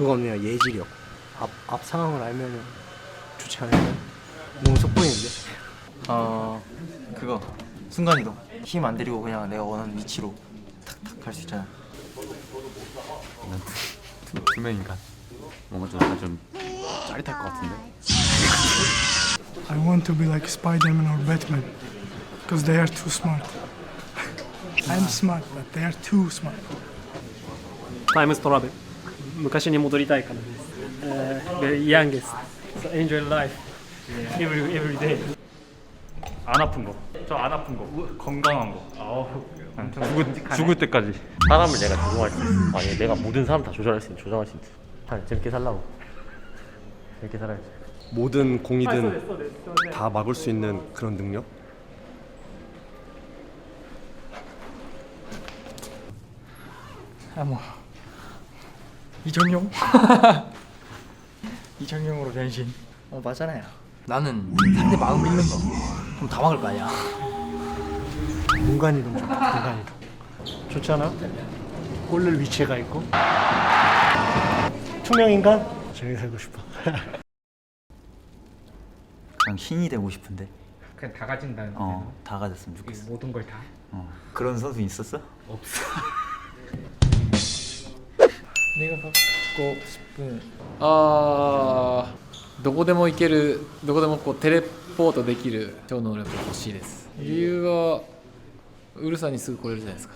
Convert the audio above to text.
그거 없네요. 예지력. 앞, 앞 상황을 알면 좋지 않을까요? 너무 속보이는데? 어, 그거. 순간이동. 힘 안 들이고 그냥 내가 원하는 위치로 탁탁 갈 수 있잖아. 두, 두 명인가? 뭔가 좀 약간 좀 짜릿할 것 같은데? I want to be like Spider-Man or Batman because they are too smart. I'm smart, but they are too smart. Time is to rabbit. 昔に戻りたいからです、えー、very youngest so enjoy life every, every day 안 아픈 거. 저 안 아픈 거. 건강한 거. 아우. 죽을, 죽을 때까지. 사람을 내가 조종할 수 있어. 아니 내가 모든 사람 다 조절할 수 있는 조정할 수 있어. 잘 재밌게 살라고. 재밌게 살아야지. 모든 공이든 다 막을 수 있는 그런 능력? 아 뭐 이정용? 이정용으로 변신. 어 맞잖아요. 나는 상대 마음 읽는 거. 그럼 다 막을 거 아니야. 공간 이동 좀 공간 이동. 좋지 않아? 꼴릴 위치가 있고. 투명 인간? 저기 살고 싶어. 그냥 신이 되고 싶은데? 그냥 다 가진다는 어 다 가졌으면 좋겠어. 모든 걸 다. 어. 그런 선수 있었어? ネガかっこスプーン。あーどこでも行けるどこでもこうテレポートできる超能力が欲しいです。理由はウルサにすぐ来れるじゃないですか。